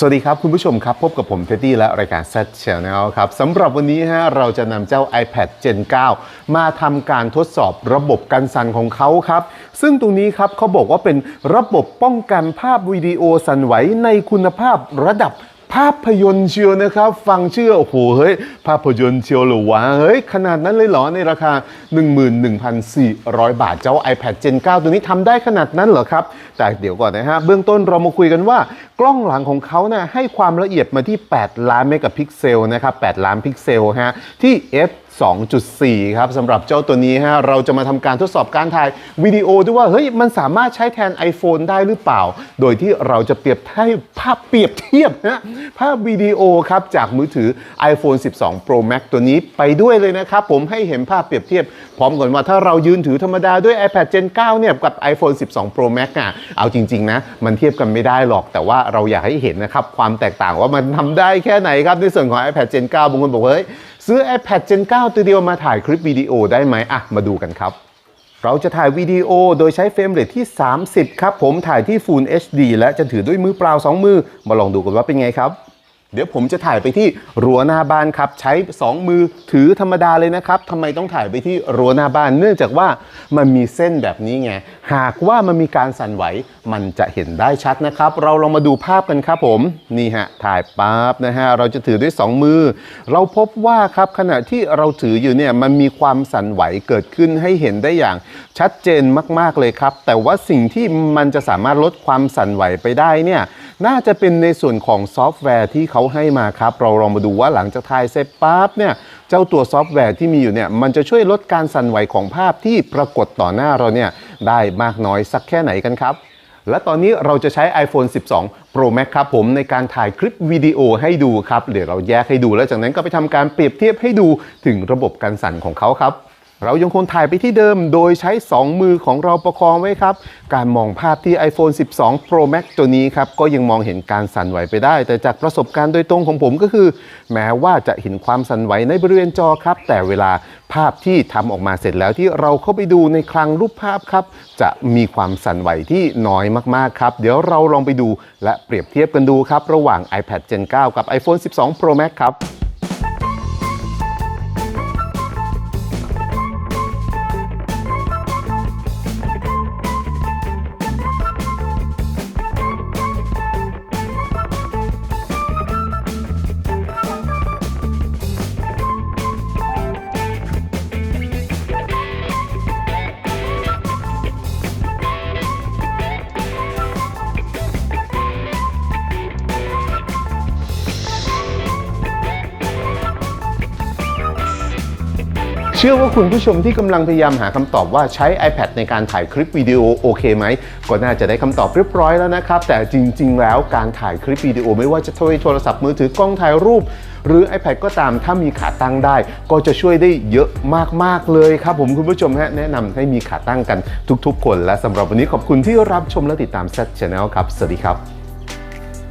สวัสดีครับ คุณผู้ชมครับ พบกับผมเท็ดดี้และรายการ Z Channel ครับสำหรับวันนี้ฮะเราจะนำเจ้า iPad Gen 9 มาทำการทดสอบระบบกันสั่นของเขาครับ ซึ่งตรงนี้ครับเขาบอกว่าเป็นระบบป้องกันภาพวิดีโอสั่นไหวในคุณภาพระดับ ภาพยนตร์เชียวนะครับ ฟังเชื่อโอ้โหเฮ้ย ภาพยนตร์เชียวหรือวะเฮ้ย ขนาดนั้นเลยเหรอในราคา 11,400 บาทเจ้า iPad Gen 9 ตัวนี้ทำได้ขนาดนั้นเหรอครับ แต่เดี๋ยวก่อนนะฮะ เบื้องต้นเรามาคุยกันว่ากล้องหลังของเขานะ่ะให้ความละเอียดมาที่ 8 ล้านเมกะพิกเซลนะครับ 8 ล้านพิกเซลฮะที่ f 2.4 ครับสำหรับเจ้าตัวนี้ฮะเราจะมาทำการทดสอบการถ่ายวิดีโอด้วยว่าเฮ้ยมันสามารถใช้แทน iPhone ได้หรือเปล่า โดยที่เราจะเปรียบให้ภาพเปรียบเทียบนะภาพวิดีโอครับจากมือถือ iPhone 12 Pro Max ตัวนี้ไปด้วยเลยนะครับ ผมให้เห็นภาพเปรียบเทียบ พร้อมกันว่าถ้าเรายืนถือธรรมดาด้วย iPad Gen 9 เนี่ยกับ iPhone 12 Pro Max อะเอาจริง ๆ นะ มันเทียบกันไม่ได้หรอกแต่ว่าเราอยากให้เห็นนะครับความแตกต่างว่ามันทำได้แค่ไหนครับในส่วนของ iPad Gen 9บางคนบอกเฮ้ย ซื้อ iPad Gen 9 ตัวเดียวมาถ่ายคลิปวิดีโอได้ไหมอะ มาดูกันครับ เราจะถ่ายวิดีโอโดยใช้เฟรมเรทที่ 30 ครับ ผมถ่ายที่ Full HD และจะถือด้วยมือเปล่า 2 มือ มาลองดูกันว่าเป็นไงครับ เดี๋ยวผมจะถ่ายไปที่รั้วหน้าบ้านครับ ใช้ 2 มือถือธรรมดาเลยนะครับทำไมต้องถ่ายไปที่รั้วหน้าบ้าน เนื่องจากว่ามันมีเส้นแบบนี้ไง หากว่ามันมีการสั่นไหว มันจะเห็นได้ชัดนะครับ เราลองมาดูภาพกันครับผมนี่ฮะถ่ายปั๊บนะฮะเราจะถือด้วย 2 มือ เราพบว่าครับขณะที่เราถืออยู่เนี่ยมันมีความสั่นไหวเกิดขึ้นให้เห็นได้อย่างชัดเจนมาก ๆเลยครับ แต่ว่าสิ่งที่มันจะสามารถลดความสั่นไหวไปได้เนี่ย น่าจะเป็นในส่วนของซอฟต์แวร์ที่เขาให้มาครับ เราลองมาดูว่าหลังจากถ่ายเสร็จปั๊บเนี่ยเจ้าตัวซอฟต์แวร์ที่มีอยู่เนี่ยมันจะช่วยลดการสั่นไหวของภาพที่ปรากฏต่อหน้าเราเนี่ยได้มากน้อยสักแค่ไหนกันครับ และตอนนี้เราจะใช้ iPhone 12 Pro Max ครับผมในการถ่ายคลิปวิดีโอให้ดูครับ เดี๋ยวเราแยกให้ดูแล้วจากนั้นก็ไปทำการเปรียบเทียบให้ดูถึงระบบการสั่นของเขาครับ เรายังคงถ่ายไปที่เดิมโดยใช้ 2 มือของเราประคองไว้ครับ การมองภาพที่ iPhone 12 Pro Max ตัวนี้ครับ ก็ยังมองเห็นการสั่นไหวไปได้ แต่จากประสบการณ์โดยตรงของผมก็คือ แม้ว่าจะเห็นความสั่นไหวในบริเวณจอครับ แต่เวลาภาพที่ทำออกมาเสร็จแล้วที่เราเข้าไปดูในคลังรูปภาพครับ จะมีความสั่นไหวที่น้อยมากๆครับ เดี๋ยวเราลองไปดูและเปรียบเทียบกันดูครับ ระหว่าง iPad Gen 9 กับ iPhone 12 Pro Max ครับ เชื่อว่าคุณผู้ชมที่กำลังพยายามหาคำตอบว่าใช้ iPad ในการถ่ายคลิปวิดีโอโอเคไหม ก็น่าจะได้คำตอบเรียบร้อยแล้วนะครับ แต่จริง ๆ แล้วการถ่ายคลิปวิดีโอไม่ว่าจะโทรศัพท์มือถือกล้องถ่ายรูป หรือ iPad ก็ตามถ้ามีขาตั้งได้ ก็จะช่วยได้เยอะมาก ๆ เลยครับผมคุณผู้ชมฮะแนะนำให้มีขาตั้งกันทุก ๆ คน และสำหรับวันนี้ขอบคุณที่รับชมและติดตาม Z Channel ครับ สวัสดีครับ